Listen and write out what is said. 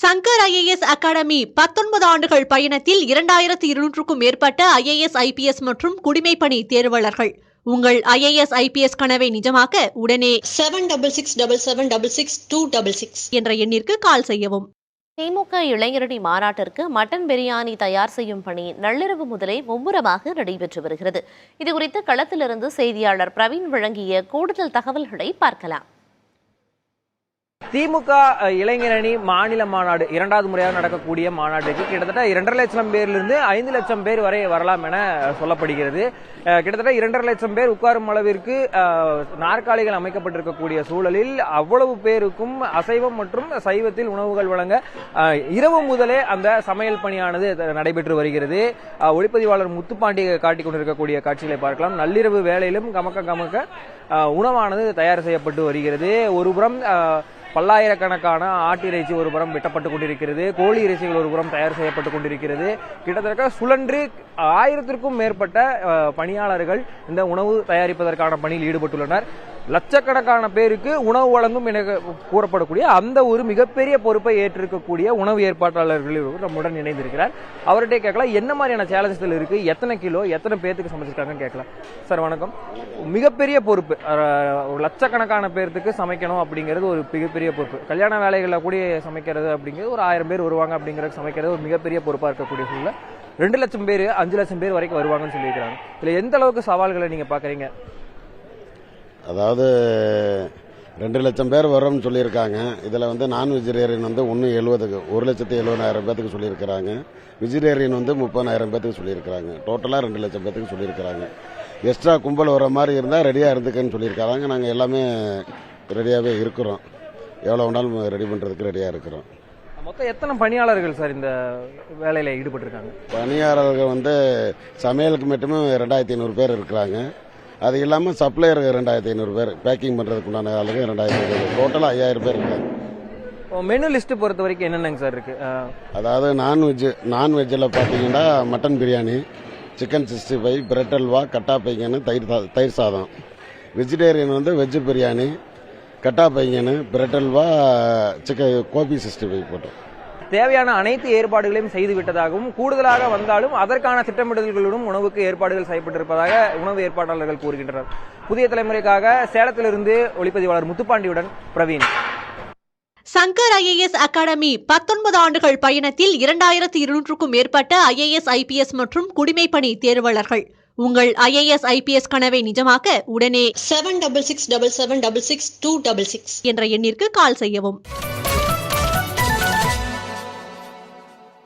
Shankar IAS academy பத்தொன்பது ஆண்டுகள் பயணத்தில் இரண்டாயிரத்து இருநூற்றுக்கும் மேற்பட்ட ஐஏஎஸ் ஐபிஎஸ் மற்றும் குடிமைப்பணி தேர்வாளர்கள். உங்கள் ஐஏஎஸ் ஐபிஎஸ் கனவை நிஜமாக்க உடனே seven double six double seven double six two double six. என்ற எண்ணிற்கு கால் செய்யவும். திமுக இளைஞரணி மாநாட்டிற்கு மட்டன் பிரியாணி தயார் செய்யும் பணி நள்ளிரவு முதலே மும்முரமாக நடைபெற்று வருகிறது. இதுகுறித்து களத்திலிருந்து செய்தியாளர் பிரவீன் வழங்கிய கூடுதல் தகவல்களை பார்க்கலாம். திமுக இளைஞரணி மாநில மாநாடு இரண்டாவது முறையாக நடக்கக்கூடிய மாநாட்டுக்கு கிட்டத்தட்ட இரண்டரை லட்சம் பேர்லிருந்து ஐந்து லட்சம் பேர் வரை வரலாம் என சொல்லப்படுகிறது. கிட்டத்தட்ட இரண்டரை லட்சம் பேர் உட்காரும் அளவிற்கு நாற்காலிகள் அமைக்கப்பட்டிருக்கக்கூடிய சூழலில் அவ்வளவு பேருக்கும் அசைவம் மற்றும் சைவத்தில் உணவுகள் வழங்க இரவு முதலே அந்த சமையல் பணியானது நடைபெற்று வருகிறது. ஒளிப்பதிவாளர் முத்துப்பாண்டி காட்டிக் கொண்டிருக்கக்கூடிய காட்சிகளை பார்க்கலாம். நள்ளிரவு வேளையிலும் கமக்க கமக்க உணவானது தயார் செய்யப்பட்டு வருகிறது. ஒருபுறம் பல்லாயிரக்கணக்கான ஆட்டு இறைச்சி ஒரு புறம் வெட்டப்பட்டு கொண்டிருக்கிறது கோழி இறைச்சிகள் ஒரு புறம் தயார் செய்யப்பட்டு கொண்டிருக்கிறது. கிட்டத்தட்ட சுழன்று ஆயிரத்திற்கும் மேற்பட்ட பணியாளர்கள் இந்த உணவு தயாரிப்பதற்கான பணியில் ஈடுபட்டுள்ளனர். லட்சக்கணக்கான பேருக்கு உணவு வழங்கும் என கூறப்படக்கூடிய அந்த ஒரு மிகப்பெரிய பொறுப்பை ஏற்றிருக்கக்கூடிய உணவு ஏற்பாட்டாளர்கள் நம்முடன் இணைந்திருக்கிறார். அவர்கிட்ட கேட்கலாம் என்ன மாதிரியான சேலஞ்சஸ்கள் இருக்கு? எத்தனை கிலோ எத்தனை பேர்த்துக்கு சமைச்சிருக்காங்கன்னு கேட்கலாம். சார் வணக்கம். மிகப்பெரிய பொறுப்பு ஒரு லட்சக்கணக்கான பேர்த்துக்கு சமைக்கணும் அப்படிங்கிறது ஒரு மிகப்பெரிய பொறுப்பு. கல்யாண வேலைகளில் கூட சமைக்கிறது அப்படிங்கிறது ஒரு ஆயிரம் பேர் வருவாங்க அப்படிங்கிறது சமைக்கிறது ஒரு மிகப்பெரிய பொறுப்பாக இருக்கக்கூடிய சூழ்நிலை. ரெண்டு லட்சம் பேர் அஞ்சு லட்சம் பேர் வரைக்கும் வருவாங்கன்னு சொல்லியிருக்கிறாங்க. இதில் எந்த அளவுக்கு சவால்களை நீங்கள் பார்க்குறீங்க அதாவது ரெண்டு லட்சம் பேர் வரோம்னு சொல்லியிருக்காங்க. இதில் வந்து நான் வெஜிடேரியன் வந்து ஒன்று எழுபதுக்கு ஒரு லட்சத்து எழுபதாயிரம் பேத்துக்கு சொல்லியிருக்கிறாங்க. வெஜிடேரியன் வந்து முப்பதாயிரம் பேத்துக்கு சொல்லியிருக்கிறாங்க. டோட்டலாக ரெண்டு லட்சம் பேத்துக்கு சொல்லியிருக்கிறாங்க. எக்ஸ்ட்ரா கும்பல் வர மாதிரி இருந்தால் ரெடியாக இருந்துக்கன்னு சொல்லியிருக்கிறாங்க நாங்கள் எல்லாமே ரெடியாகவே இருக்கிறோம். எவ்வளோ வேணாலும் ரெடி பண்ணுறதுக்கு ரெடியாக இருக்கிறோம். மொத்தம் எத்தனை பணியாளர்கள் சார் இந்த வேலையில ஈடுபட்டிருக்காங்க? பணியாளர்கள் வந்து சமையலுக்கு மட்டுமே ரெண்டாயிரத்தி ஐநூறு பேர் இருக்கிறாங்க. அது இல்லாமல் சப்ளையர் ரெண்டாயிரத்தி ஐநூறு பேர் பேக்கிங் பண்ணுறதுக்கு உண்டான ஆளுங்க ரெண்டாயிரத்தி ஐநூறு டோட்டலாக ஐயாயிரம் பேர் இருக்காங்க. மெனு லிஸ்ட் பொறுத்த வரைக்கும் என்னென்னங்க சார் இருக்கு? அஹ், அதாவது நான்வெஜ் நான்வெஜ்ஜில் பார்த்தீங்கன்னா mutton biryani chicken sixty five bread halwa khatta baingan தயிர் தயிர் சாதம். வெஜிடேரியன் வந்து veg biryani khatta பைங்கன்னு bread halwa chicken gobi sixty five போட்டோம். தேவையான அனைத்து ஏற்பாடுகளையும் செய்து விட்டதாகவும் கூடுதலாக வந்தாலும் அதற்கான திட்டமிடல்களுடன் உணவுக்கு ஏற்பாடுகள் செய்யப்பட்டிருப்பதாக உணவு ஏற்பாட்டாளர்கள் கூறுகின்றனர். புதிய தலைமுறைக்காக சேலத்திலிருந்து ஒளிப்பதிவாளர் முத்துப்பாண்டியுடன் பிரவீன். சங்கர் ஐஏஎஸ் அகாடமி பத்தொன்பது ஆண்டுகள் பயணத்தில் இரண்டாயிரத்து இருநூற்றுக்கும் மேற்பட்ட ஐஏஎஸ் ஐபிஎஸ் மற்றும் குடிமைப்பணி தேர்வாளர்கள். உங்கள் ஐஏஎஸ் ஐபிஎஸ் கனவை நிஜமாக்க உடனே seven double six double seven double six two double six. என்ற எண்ணிற்கு கால் செய்யவும்